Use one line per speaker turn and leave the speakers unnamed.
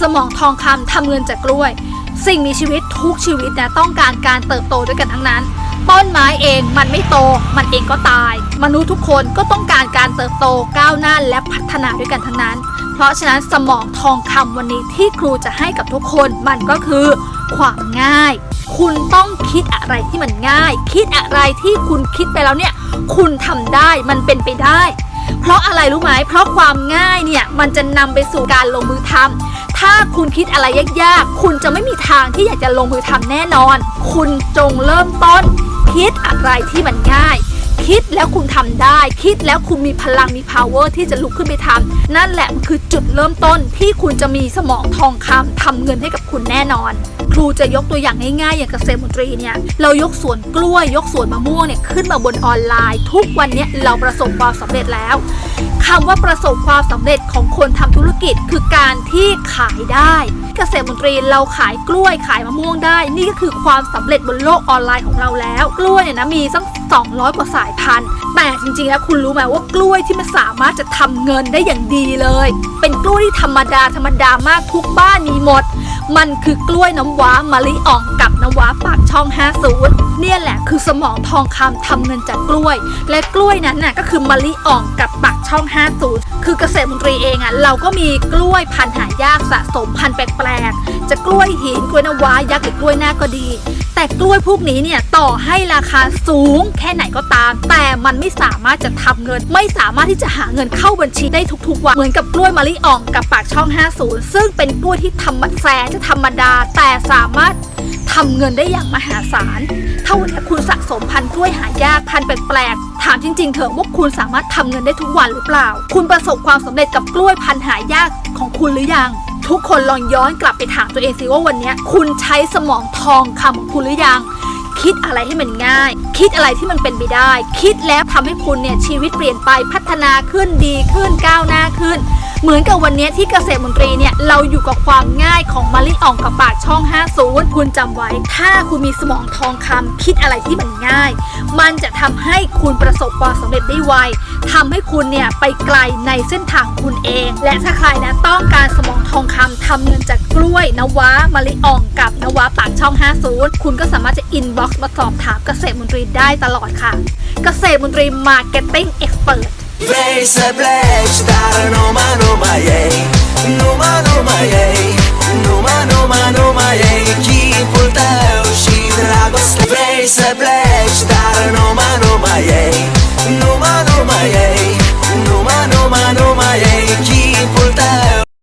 สมองทองคำทำเงินจากกล้วย สิ่งมีชีวิตทุกชีวิตเนี่ยต้องการการเติบโตด้วยกันทั้งนั้น ต้นไม้เองมันไม่โต มันเองก็ตาย มนุษย์ทุกคนก็ต้องการการเติบโตก้าวหน้าและพัฒนาด้วยกันทั้งนั้น เพราะฉะนั้นสมองทองคำวันนี้ที่ครูจะให้กับทุกคนมันก็คือความง่าย คุณต้องคิดอะไรที่มันง่าย คิดอะไรที่คุณคิดไปแล้วเนี่ย คุณทำได้มันเป็นไปได้ เพราะอะไรรู้ไหมเพราะความง่ายเนี่ยมันจะนำไปสู่การลงมือทำถ้าคุณคิดอะไรยากๆ คุณจะไม่มีทางที่อยากจะลงมือทำแน่นอน คุณจงเริ่มต้น คิดอะไรที่มันง่าย คิดแล้วคุณทำได้ คิดแล้วคุณมีพลังมี power ที่จะลุกขึ้นไปทำนั่นแหละมันคือจุดเริ่มต้นที่คุณจะมีสมองทองคำทำเงินให้กับคุณแน่นอน ครูจะยกตัวอย่างง่ายๆอย่างเกษตรมนตรีเนี่ยเรายกสวนกล้วย ยกสวนมะม่วงเนี่ยขึ้นมาบนออนไลน์ ทุกวันเนี้ยเราประสบความสำเร็จแล้วคำว่าประสบความสำเร็จของคนทำธุรกิจคือการที่ขายได้ เกษตรมนตรีเราขายกล้วยขายมะม่วงได้ นี่ก็คือความสำเร็จบนโลกออนไลน์ของเราแล้ว กล้วยเนี่ยนะมีสัก200 กว่าสายพันธุ์แต่จริงๆแล้วคุณรู้ไหมว่ากล้วยที่มันสามารถจะทำเงินได้อย่างดีเลย เป็นกล้วยที่ธรรมดาธรรมดามากทุกบ้านมีหมด มันคือกล้วยน้ำว้ามะลิอ่องกับน้ำว้าปากช่อง 50 เนี่ยแหละคือสมองทองคำทำเงินจากกล้วย และกล้วยนั้นน่ะก็คือมะลิอ่องกับปากช่อง 50 คือเกษตรมนตรีเองอะเราก็มีกล้วยพันธุ์หายากสะสมพันธุ์แปลกๆ จะกล้วยหินกล้วยน้ำว้ายักษ์หรือกล้วยหน้าก็ดี แต่กล้วยพวกนี้เนี่ยต่อให้ราคาสูง แค่ไหนก็ตาม แต่มันไม่สามารถจะทำเงิน ไม่สามารถที่จะหาเงินเข้าบัญชีได้ทุกๆวันเหมือนกับกล้วยมะลิอ่องกับปากช่อง 50 ซึ่งเป็นกล้วยที่ธรรมแสนจะธรรมดา แต่สามารถทำเงินได้อย่างมหาศาล ถ้าวันนี้คุณสะสมพันธุ์กล้วยหายากพันธุ์แปลกๆ ถามจริงๆเถอะว่าคุณสามารถทำเงินได้ทุกวันหรือเปล่า คุณประสบความสำเร็จกับกล้วยพันธุ์หายากของคุณหรือยัง ทุกคนลองย้อนกลับไปถามตัวเองสิว่าวันนี้คุณใช้สมองทองคำของคุณหรือยัง คิดอะไรให้มันง่าย คิดอะไรที่มันเป็นไปได้ คิดแล้วทำให้คุณเนี่ยชีวิตเปลี่ยนไปพัฒนาขึ้นดีขึ้นก้าวหน้าขึ้น เหมือนกับวันนี้ที่เกษตรมนตรีเนี่ยเราอยู่กับความง่ายของมะลิอ่องกับปากช่อง 50 คุณจำไว้ ถ้าคุณมีสมองทองคำคิดอะไรที่มันง่าย มันจะทำให้คุณประสบความสำเร็จได้ไวทำให้คุณเนี่ยไปไกลในเส้นทางคุณเอง และถ้าใครนะต้องการสมองทองคำทำเงินจากกล้วยนว้ามะลิอ่องกับนว้าปากช่อง 50 คุณก็สามารถจะอินบ็อกซ์มาสอบถามเกษตรมนตรีได้ตลอดค่ะ เกษตรมนตรีมาร์เก็ตติ้งเอ็กซ์เพรส